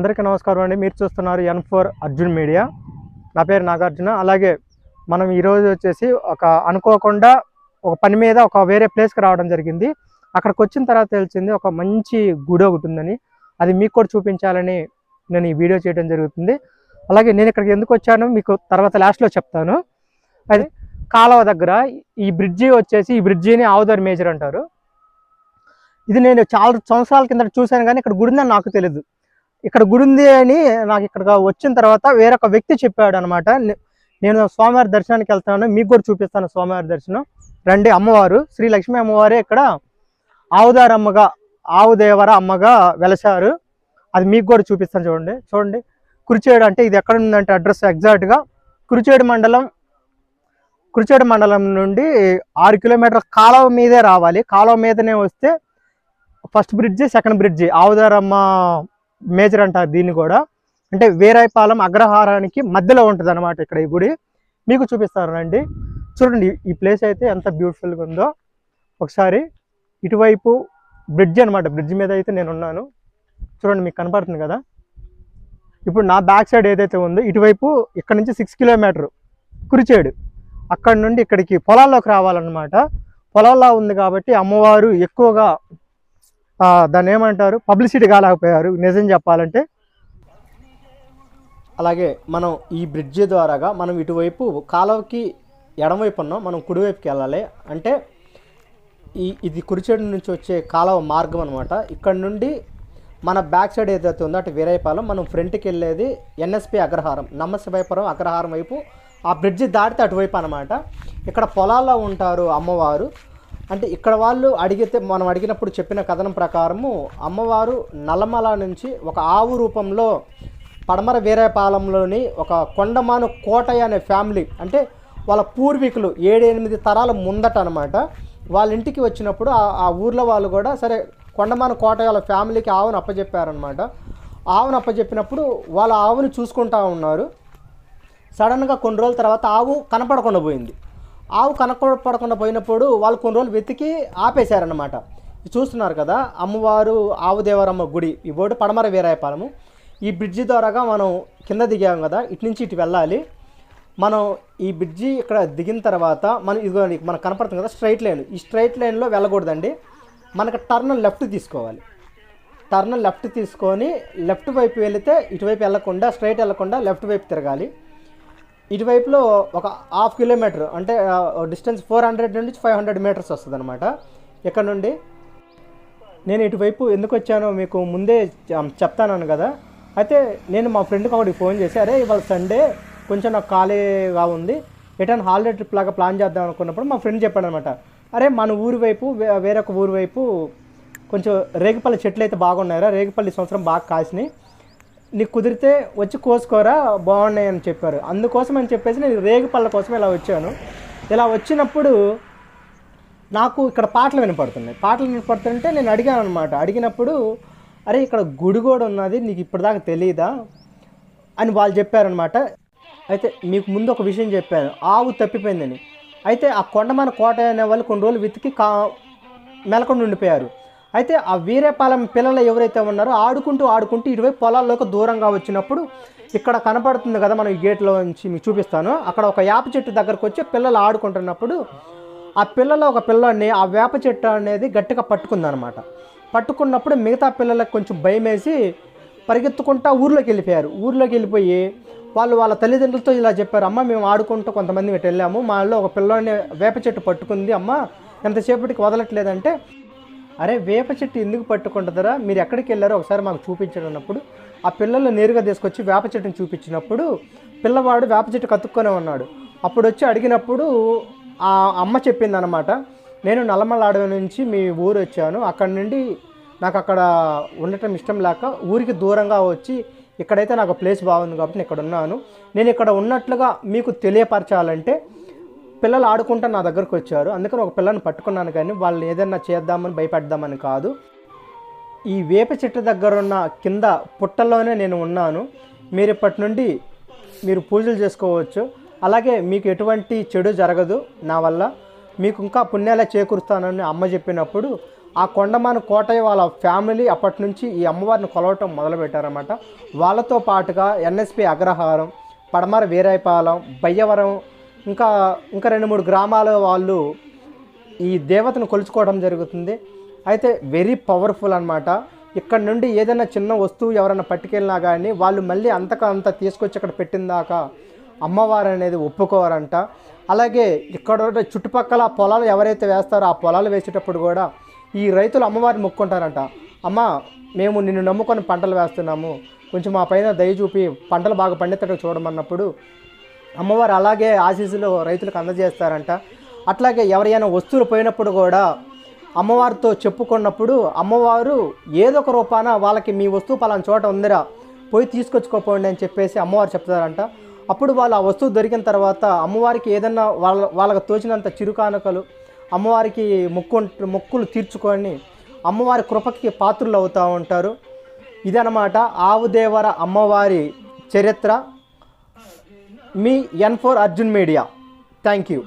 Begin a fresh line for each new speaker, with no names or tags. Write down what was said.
అందరికీ నమస్కారం అండి. మీరు చూస్తున్నారు ఎన్ ఫోర్ అర్జున్ మీడియా. నా పేరు నాగార్జున. అలాగే మనం ఈరోజు వచ్చేసి ఒక అనుకోకుండా ఒక పని మీద ఒక వేరే ప్లేస్కి రావడం జరిగింది. అక్కడికి వచ్చిన తర్వాత తెలిసింది ఒక మంచి గుడి ఒకటి ఉందని. అది మీకు కూడా చూపించాలని నేను ఈ వీడియో చేయడం జరుగుతుంది. అలాగే నేను ఇక్కడికి ఎందుకు వచ్చాను మీకు తర్వాత లాస్ట్లో చెప్తాను. అది కాలువ దగ్గర ఈ బ్రిడ్జి వచ్చేసి ఈ బ్రిడ్జిని ఆవుదారి మేజర్ అంటారు. ఇది నేను చాలా సంవత్సరాల కింద చూశాను కానీ ఇక్కడ గుడిందని నాకు తెలియదు ఇక్కడ గుడి ఉంది అని నాకు ఇక్కడ వచ్చిన తర్వాత వేరొక వ్యక్తి చెప్పాడు అనమాట నేను స్వామివారి దర్శనానికి వెళ్తాను మీకు కూడా చూపిస్తాను స్వామివారి దర్శనం. రండి అమ్మవారు శ్రీ లక్ష్మీ అమ్మవారే ఇక్కడ ఆవుదారమ్మగా ఆవుదేవర అమ్మగా వెలసారు అది మీకు కూడా చూపిస్తాను చూడండి. చూడండి కురిచేడు అంటే ఇది ఎక్కడ ఉందంటే అడ్రస్ ఎగ్జాక్ట్గా కురిచేడు మండలం కురిచేడు మండలం నుండి ఆరు కిలోమీటర్ల కాలువ మీదే రావాలి. కాలువ మీదనే వస్తే ఫస్ట్ బ్రిడ్జి సెకండ్ బ్రిడ్జి ఆవుదారమ్మ మేజర్ అంటారు దీన్ని కూడా. అంటే వేరాయపాలెం అగ్రహారానికి మధ్యలో ఉంటుంది అనమాట ఇక్కడ ఈ గుడి. మీకు చూపిస్తాను రండి. చూడండి ఈ ప్లేస్ అయితే ఎంత బ్యూటిఫుల్గా ఉందో. ఒకసారి ఇటువైపు బ్రిడ్జ్ అనమాట బ్రిడ్జ్ మీద అయితే నేను ఉన్నాను. చూడండి మీకు కనపడుతుంది కదా. ఇప్పుడు నా బ్యాక్ సైడ్ ఏదైతే ఉందో ఇటువైపు ఇక్కడ నుంచి సిక్స్ కిలోమీటర్ కురిచేడు. అక్కడ నుండి ఇక్కడికి పొలాల్లోకి రావాలన్నమాట. పొలాల్లో ఉంది కాబట్టి అమ్మవారు ఎక్కువగా దాన్ని ఏమంటారు? పబ్లిసిటీ కాలేకపోయారు. నిజం చెప్పాలంటే. అలాగే మనం ఈ బ్రిడ్జి ద్వారాగా మనం ఇటువైపు కాలువకి ఎడమవైపు ఉన్నాం. మనం కుడివైపుకి వెళ్ళాలి. అంటే ఈ ఇది కురిచేడు నుంచి వచ్చే కాలువ మార్గం అనమాట ఇక్కడ నుండి మన బ్యాక్ సైడ్ ఏదైతే ఉందో అటు వీరాయపాలెం మనం ఫ్రంట్కి వెళ్ళేది ఎన్ఎస్పి అగ్రహారం నమ్మశివైపురం అగ్రహారం వైపు. ఆ బ్రిడ్జి దాటితే అటువైపు అనమాట ఇక్కడ పొలాల్లో ఉంటారు అమ్మవారు. అంటే ఇక్కడ వాళ్ళు అడిగితే మనం అడిగినప్పుడు చెప్పిన కథనం ప్రకారము అమ్మవారు నల్లమల నుంచి ఒక ఆవు రూపంలో పడమర వీరాయపాలెంలోని ఒక కొండమాను కోటయ్య అనే ఫ్యామిలీ అంటే వాళ్ళ పూర్వీకులు ఏడు ఎనిమిది తరాల ముందట అనమాట వాళ్ళ ఇంటికి వచ్చినప్పుడు ఆ- ఆ ఊర్లో వాళ్ళు కూడా సరే కొండమాను కోటయ్య వాళ్ళ ఫ్యామిలీకి ఆవును అప్పచెప్పారనమాట ఆవును అప్పచెప్పినప్పుడు వాళ్ళ ఆవుని చూసుకుంటా ఉన్నారు. సడన్గా కొన్ని రోజుల తర్వాత ఆవు కనపడకుండా పోయింది. ఆవు కనపడకుండా పోయినప్పుడు వాళ్ళు కొన్ని రోజులు వెతికి ఆపేశారనమాట చూస్తున్నారు కదా అమ్మవారు ఆవు దేవరమ్మ గుడి ఈ బోర్డు పడమర వీరాయపాలెము. ఈ బ్రిడ్జి ద్వారాగా మనం కింద దిగాం కదా ఇటు నుంచి ఇటు వెళ్ళాలి. మనం ఈ బ్రిడ్జి ఇక్కడ దిగిన తర్వాత మనం ఇదిగో మనకు కనపడుతుంది కదా స్ట్రైట్ లైన్. ఈ స్ట్రైట్ లైన్లో వెళ్ళకూడదండి. మనకు టర్న్ లెఫ్ట్ తీసుకోవాలి. టర్న్ లెఫ్ట్ తీసుకొని లెఫ్ట్ వైపు వెళితే ఇటువైపు వెళ్ళకుండా స్ట్రైట్ వెళ్ళకుండా లెఫ్ట్ వైపు తిరగాలి. ఇటువైపులో ఒక హాఫ్ కిలోమీటర్ అంటే డిస్టెన్స్ ఫోర్ హండ్రెడ్ నుండి ఫైవ్ హండ్రెడ్ మీటర్స్ వస్తుంది అనమాట ఇక్కడ నుండి? నేను ఇటువైపు ఎందుకు వచ్చానో మీకు ముందే చెప్తాను కదా. అయితే నేను మా ఫ్రెండ్కి ఒకటి ఫోన్ చేసి అరే ఇవాళ సండే కొంచెం నాకు ఖాళీగా ఉంది. రిటర్న్ హాలిడే ట్రిప్ లాగా ప్లాన్ చేద్దాం అనుకున్నప్పుడు మా ఫ్రెండ్ చెప్పాడు అనమాట అరే మన ఊరి వైపు వే- వేరొక ఊరి వైపు కొంచెం రేగిపల్లి చెట్లు అయితే బాగున్నాయిరా. రేగిపల్లి సంవత్సరం బాగా కాసినాయి. నీకు కుదిరితే వచ్చి కోసుకోరా బాగున్నాయి అని చెప్పారు. అందుకోసం అని చెప్పేసి నేను రేగిపళ్ళ కోసం ఇలా వచ్చాను. ఇలా వచ్చినప్పుడు నాకు ఇక్కడ పాటలు వినపడుతున్నాయి. పాటలు వినపడుతుంటే నేను అడిగాను అనమాట అడిగినప్పుడు అరే ఇక్కడ గుడి కూడా ఉన్నది నీకు ఇప్పటిదాకా తెలియదా అని వాళ్ళు చెప్పారనమాట అయితే మీకు ముందు ఒక విషయం చెప్పాను. ఆవు తప్పిపోయిందని. అయితే ఆ కొండమన కోట అనే వాళ్ళు కొన్ని రోజులు వెతికి కా మెలకొని ఉండిపోయారు. అయితే ఆ వీరేపాలెం పిల్లలు ఎవరైతే ఉన్నారో ఆడుకుంటూ ఆడుకుంటూ ఇటువైపు పొలాల్లోకి దూరంగా వచ్చినప్పుడు ఇక్కడ కనపడుతుంది కదా మనం ఈ గేట్లో నుంచి మీకు చూపిస్తాను. అక్కడ ఒక వేప చెట్టు దగ్గరకు వచ్చి పిల్లలు ఆడుకుంటున్నప్పుడు ఆ పిల్లలు ఒక పిల్లని ఆ వేప చెట్టు అనేది గట్టిగా పట్టుకుందనమాట. పట్టుకున్నప్పుడు మిగతా పిల్లలకు కొంచెం భయం వేసి పరిగెత్తుకుంటా ఊర్లోకి వెళ్ళిపోయారు. ఊర్లోకి వెళ్ళిపోయి వాళ్ళు వాళ్ళ తల్లిదండ్రులతో ఇలా చెప్పారు అమ్మ మేము ఆడుకుంటూ కొంతమంది ఇటు వెళ్ళాము. మా ఒక పిల్లోడిని వేప చెట్టు పట్టుకుంది. అమ్మ ఎంతసేపటికి వదలట్లేదంటే అరే వేప చెట్టు ఎందుకు పట్టుకుంటుందరా? మీరు ఎక్కడికి వెళ్ళారో ఒకసారి మాకు చూపించండి అన్నప్పుడు ఆ పిల్లలు నేరుగా తీసుకొచ్చి వేప చెట్టుని చూపించినప్పుడు పిల్లవాడు వేప చెట్టు కతుక్కొనే ఉన్నాడు. అప్పుడు వచ్చి అడిగినప్పుడు ఆ అమ్మ చెప్పింది అనమాట నేను నల్లమల అడవి నుంచి మీ ఊరు వచ్చాను. అక్కడ నుండి నాకు అక్కడ ఉండటం ఇష్టం లేక ఊరికి దూరంగా వచ్చి ఇక్కడైతే నాకు ప్లేస్ బాగుంది కాబట్టి నేను ఇక్కడ ఉన్నాను. నేను ఇక్కడ ఉన్నట్లుగా మీకు తెలియపరచాలంటే పిల్లలు ఆడుకుంటా నా దగ్గరకు వచ్చారు. అందుకని ఒక పిల్లని పట్టుకున్నాను కానీ వాళ్ళని ఏదైనా చేద్దామని భయపెడదామని కాదు. ఈ వేప చెట్టు దగ్గర ఉన్న కింద పుట్టల్లోనే నేను ఉన్నాను. మీరు ఇప్పటి నుండి మీరు పూజలు చేసుకోవచ్చు. అలాగే మీకు ఎటువంటి చెడు జరగదు నా వల్ల. మీకు ఇంకా పుణ్యాలే చేకూరుస్తానని అమ్మ చెప్పినప్పుడు ఆ కొండమాను కోటయ్య వాళ్ళ ఫ్యామిలీ అప్పటి నుంచి ఈ అమ్మవారిని కొలవటం మొదలుపెట్టారన్నమాట. వాళ్ళతో పాటుగా ఎన్ఎస్పి అగ్రహారం పడమర వీరాయపాలెం బయ్యవరం ఇంకా ఇంకా రెండు మూడు గ్రామాల వాళ్ళు ఈ దేవతను కొలుచుకోవడం జరుగుతుంది. అయితే వెరీ పవర్ఫుల్ అనమాట ఇక్కడ నుండి ఏదైనా చిన్న వస్తువు ఎవరైనా పట్టుకెళ్ళినా కానీ వాళ్ళు మళ్ళీ అంతక అంత తీసుకొచ్చి ఇక్కడ పెట్టిన దాకా అమ్మవారు అనేది ఒప్పుకోవారంట అలాగే ఇక్కడ చుట్టుపక్కల పొలాలు ఎవరైతే వేస్తారో ఆ పొలాలు వేసేటప్పుడు కూడా ఈ రైతులు అమ్మవారిని మొక్కుంటారంట. అమ్మ మేము నిన్ను నమ్ముకొని పంటలు వేస్తున్నాము. కొంచెం మా పైన దయ చూపి పంటలు బాగా పండేటట్టు చూడమన్నప్పుడు అమ్మవారు అలాగే ఆశీస్సులు రైతులకు అందజేస్తారంట. అట్లాగే ఎవరైనా వస్తువులు పోయినప్పుడు కూడా అమ్మవారితో చెప్పుకున్నప్పుడు అమ్మవారు ఏదో ఒక రూపాన వాళ్ళకి మీ వస్తువు పలానా చోట ఉందిరా పోయి తీసుకొచ్చుకోపోండి అని చెప్పేసి అమ్మవారు చెప్తారంట. అప్పుడు వాళ్ళు ఆ వస్తువు దొరికిన తర్వాత అమ్మవారికి ఏదన్నా వాళ్ళ వాళ్ళకి తోచినంత చిరుకానుకలు అమ్మవారికి మొక్కు మొక్కులు తీర్చుకొని అమ్మవారి కృపకి పాత్రులు అవుతూ ఉంటారు. ఇదనమాట ఆవుదేవర అమ్మవారి చరిత్ర. మీ N four Arjun media thank you